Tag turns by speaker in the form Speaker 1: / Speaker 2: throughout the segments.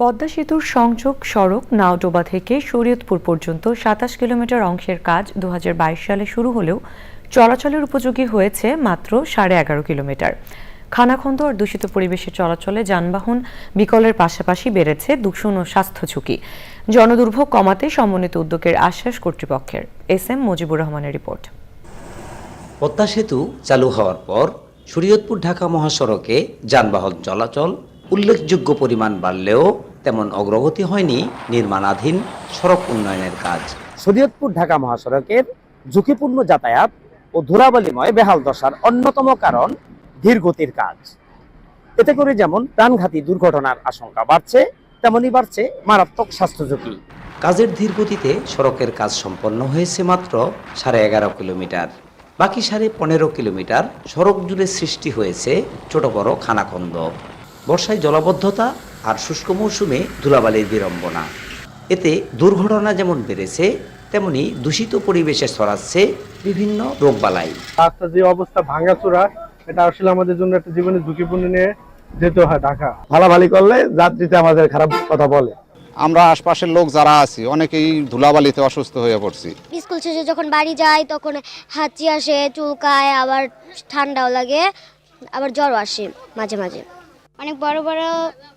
Speaker 1: পদ্মা সেতুর সংযোগ সড়ক নাওডোবা থেকে শরীয়তপুর পর্যন্ত সাতাশ কিলোমিটার অংশের কাজ দুহাজার বাইশ সালে শুরু হলেও চলাচলের উপযোগী হয়েছে মাত্র সাড়ে এগারো কিলোমিটার। খানাখন্দ আর দূষিত পরিবেশে চলাচলে যানবাহন বিকলের পাশাপাশি বেড়েছে দূষণ ও স্বাস্থ্য ঝুঁকি। জনদুর্ভোগ কমাতে সমন্বিত উদ্যোগের আশ্বাস কর্তৃপক্ষের। এস এম মুজিবুর রহমানের রিপোর্ট।
Speaker 2: পদ্মা সেতু চালু হওয়ার পর শরীয়তপুর ঢাকা মহাসড়কে যানবাহন চলাচল উল্লেখযোগ্য পরিমাণ বাড়লেও তেমন অগ্রগতি হয়নি নির্মাণাধীন সড়ক উন্নয়নের কাজ।
Speaker 3: শরীয়তপুর ঢাকা মহাসড়কের ঝুঁকিপূর্ণ যাতায়াত ও ধুলাবালিময় বেহাল দশার অন্যতম কারণ ধীরগতির কাজ। এতে করে যেমন প্রাণঘাতী দুর্ঘটনার আশঙ্কা বাড়ছে তেমনই বাড়ছে মারাত্মক স্বাস্থ্য ঝুঁকি।
Speaker 2: কাজের ধীরগতিতে সড়কের কাজ সম্পন্ন হয়েছে মাত্র সাড়ে এগারো কিলোমিটার। বাকি সাড়ে পনেরো কিলোমিটার সড়ক জুড়ে সৃষ্টি হয়েছে ছোট বড় খানাখন্দ। বর্ষায় জলাবদ্ধতা আর শুষ্ক মৌসুমে ধুলাবালির বিড়ম্বনা। এতে দুর্ঘটনা যেমন বেড়েছে তেমনি দূষিত পরিবেশে ছড়াচ্ছে বিভিন্ন রোগবালাই।
Speaker 4: রাস্তার যে অবস্থা ভাঙাচোরা এটা আসলে আমাদের জন্য একটা জীবনের ঝুঁকিপূর্ণ নিয়ে যেতে হয় ঢাকা।
Speaker 5: ভালাভালি করলে যাত্রীতে আমাদের খারাপ কথা বলে।
Speaker 6: আমরা আশপাশের লোক যারা আছি অনেকেই ধুলাবালিতে অসুস্থ হয়ে পড়ছি।
Speaker 7: স্কুল শেষে যখন বাড়ি যাই তখন হাঁচি আসে চুলকায় আবার ঠান্ডাও লাগে আবার জ্বরও আসে মাঝে মাঝে।
Speaker 8: অনেক বড় বড়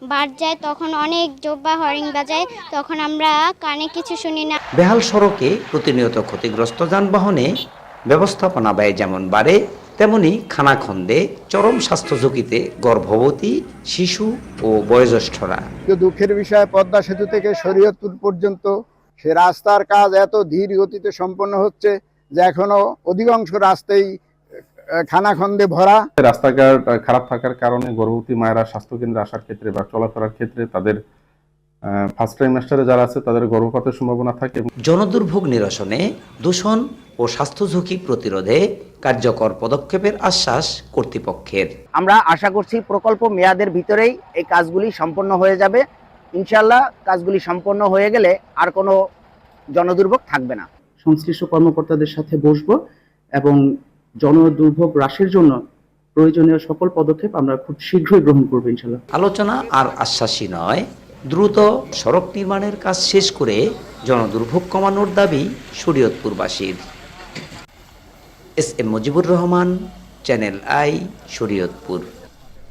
Speaker 8: বাদ যায় তখন অনেক জোব্বা হরিং বাজায় তখন আমরা কানে কিছু শুনি না।
Speaker 2: বেহাল সড়কে প্রতিনিয়ত ক্ষতিগ্রস্ত যানবাহনে ব্যবস্থাপনা ব্যয় যেমন বাড়ে তেমনি খানাখন্দে চরম স্বাস্থ্য ঝুঁকিতে গর্ভবতী শিশু ও বয়োজ্যেষ্ঠরা।
Speaker 5: দুঃখের বিষয় পদ্মা সেতু থেকে শরীয়তপুর পর্যন্ত সে রাস্তার কাজ এত ধীর গতিতে সম্পন্ন হচ্ছে যে এখনও অধিকাংশ রাস্তাই আহ, খানাখন্দে ভরা।
Speaker 9: রাস্তাঘাট খারাপ থাকার কারণে গর্ভবতী মায়েরা স্বাস্থ্যকেন্দ্রে আসার ক্ষেত্রে বা চলাফেরার ক্ষেত্রে তাদের ফার্স্ট ট্রাইমাস্টারে যারা আছে তাদের গর্ভপাতের সম্ভাবনা থাকে
Speaker 2: জনদুর্ভোগ নিরসনে দূষণ ও স্বাস্থ্য ঝুঁকি প্রতিরোধে কার্যকর পদক্ষেপের আশ্বাস কর্তৃপক্ষের।
Speaker 3: আমরা আশা করছি প্রকল্প মেয়াদের ভিতরেই এই কাজগুলি সম্পন্ন হয়ে যাবে। ইনশাল্লাহ কাজগুলি সম্পন্ন হয়ে গেলে আর কোনো জনদুর্ভোগ থাকবে না।
Speaker 10: সংশ্লিষ্ট কর্মকর্তাদের সাথে বসবো এবং জনদুর্ভোগ হ্রাসের জন্য প্রয়োজনীয় সকল পদক্ষেপ আমরা খুব শীঘ্রই গ্রহণ করব ইনশাল্লাহ
Speaker 2: আলোচনা আর আশ্বাসী নয়, দ্রুত সড়ক নির্মাণের কাজ শেষ করে জনদুর্ভোগ কমানোর দাবি শরীয়তপুরবাসীর। S M Mujibur Rahman, Channel I, Shariatpur.